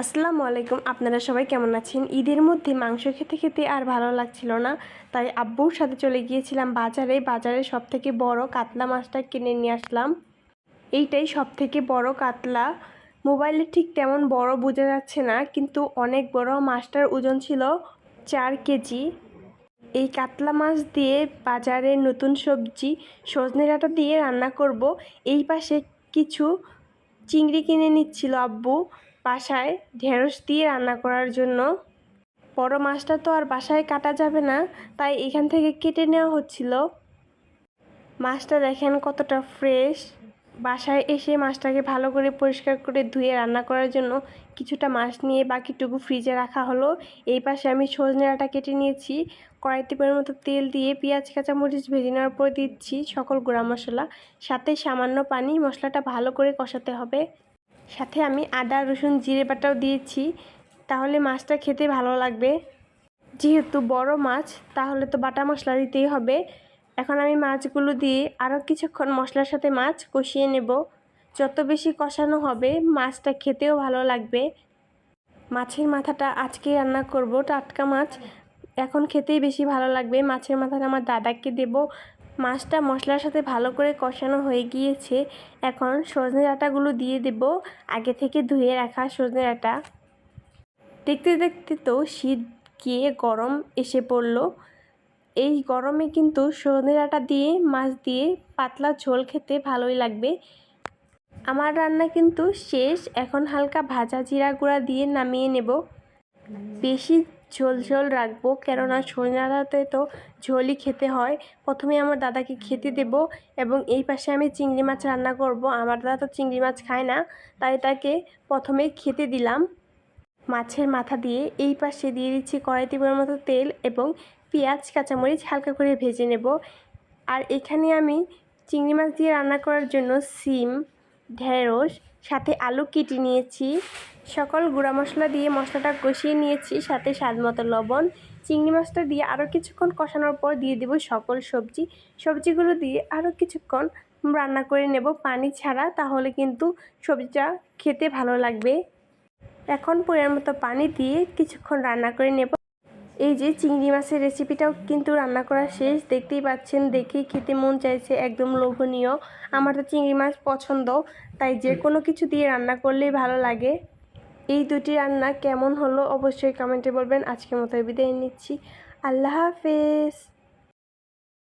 আসসালামু আলাইকুম। আপনারা সবাই কেমন আছেন? ঈদের মধ্যে মাংস খেতে খেতে আর ভালো লাগছিল না, তাই আব্বুর সাথে চলে গিয়েছিলাম বাজারে। বাজারে সব থেকে বড় কাতলা মাছটা কিনে নিয়ে আসলাম। এইটাই সব থেকে বড় কাতলা। মোবাইলে ঠিক তেমন বড় বোঝা যাচ্ছে না, কিন্তু অনেক বড় মাছটার ওজন ছিল চার কেজি। এই কাতলা মাছ দিয়ে বাজারে নতুন সবজি, সজনে ডাঁটা দিয়ে রান্না করব। এই পাশে কিছু চিংড়ি কিনে নিচ্ছিল আব্বু। বাসায় ঢেঁড়স দিয়ে রান্না করার জন্য। বড় মাছটা তো আর বাসায় কাটা যাবে না, তাই এখান থেকে কেটে নেওয়া হচ্ছিল। মাছটা দেখেন কতটা ফ্রেশ। বাসায় এসে মাছটাকে ভালো করে পরিষ্কার করে ধুয়ে রান্না করার জন্য কিছুটা মাছ নিয়ে বাকিটুকু ফ্রিজে রাখা হলো। এই পাশে আমি সজনে কেটে নিয়েছি, কড়াইতে পরিমাণ মতো তেল দিয়ে পেঁয়াজ, কাঁচামরিচ ভেজে নেওয়ার পর দিচ্ছি সকল গুঁড়া মশলা। সাথে সামান্য পানি, মশলাটা ভালো করে কষাতে হবে। সাথে আমি আদা, রসুন, জিরে বাটাও দিয়েছি। তাহলে মাছটা খেতে ভালো লাগবে। যেহেতু বড় মাছ, তাহলে তো বাটা মশলা দিতেই হবে। এখন আমি মাছগুলো দিয়ে আরও কিছুক্ষণ মশলার সাথে মাছ কষিয়ে নেব। যত বেশি কষানো হবে, মাছটা খেতেও ভালো লাগবে। মাছের মাথাটা আজকে রান্না করব টাটকা মাছ। এখন খেতেই বেশি ভালো লাগবে। মাছের মাথাটা আমার দাদাকে দেব। মাছটা মশলার সাথে ভালো করে কষানো হয়ে গিয়েছে। এখন সজনে ডাঁটাগুলো দিয়ে দেব। আগে থেকে ধুয়ে রাখা সজনে ডাঁটা। দেখতে দেখতে তো শীত গিয়ে গরম এসে পড়ল। এই গরমে কিন্তু সজনে ডাঁটা দিয়ে, মাছ দিয়ে পাতলা ঝোল খেতে ভালোই লাগবে। আমার রান্না কিন্তু শেষ। এখন হালকা ভাজা জিরা গুঁড়া দিয়ে নামিয়ে নেব। বেশি ঝোল ঝোল রাখব। কেননা সজনে ডাঁটাতে তো ঝোলই খেতে হয়। প্রথমে আমার দাদাকে খেতে দেব এবং এই পাশে আমি চিংড়ি মাছ রান্না করব। আমার দাদা তো চিংড়ি মাছ খায় না, তাই তাকে প্রথমে খেতে দিলাম। মাছের মাথা দিয়ে এই পাশে দিয়ে দিচ্ছি কড়াইতে পরিমাণ মতো তেল এবং পেঁয়াজ, কাঁচামরিচ হালকা করে ভেজে নেব। আর এখানে আমি চিংড়ি মাছ দিয়ে রান্না করার জন্য সিম, ঢেঁড়স, সাথে আলু কেটে নিয়েছি। সকল গুঁড়া মশলা দিয়ে মশলাটা কষিয়ে নিয়েছি, সাথে স্বাদ মতো লবণ। চিংড়ি মাছটা দিয়ে আরও কিছুক্ষণ কষানোর পর দিয়ে দেবো সকল সবজি। সবজিগুলো দিয়ে আরও কিছুক্ষণ রান্না করে নেব পানি ছাড়া, তাহলে কিন্তু সবজিটা খেতে ভালো লাগবে। এখন পরিমাণ মতো পানি দিয়ে কিছুক্ষণ রান্না করে নেব। এই যে চিংড়ি মাছের রেসিপিটাও কিন্তু রান্না করা শেষ, দেখতেই পাচ্ছেন দেখেই খেতে মন চাইছে, একদম লোভনীয়। আমার তো চিংড়ি মাছ পছন্দ, তাই যে কোনো কিছু দিয়ে রান্না করলেই ভালো লাগে। এই দুটি রান্না কেমন হলো অবশ্যই কমেন্টে বলবেন। আজকের মতো বিদায় নিচ্ছি। আল্লাহ হাফেজ।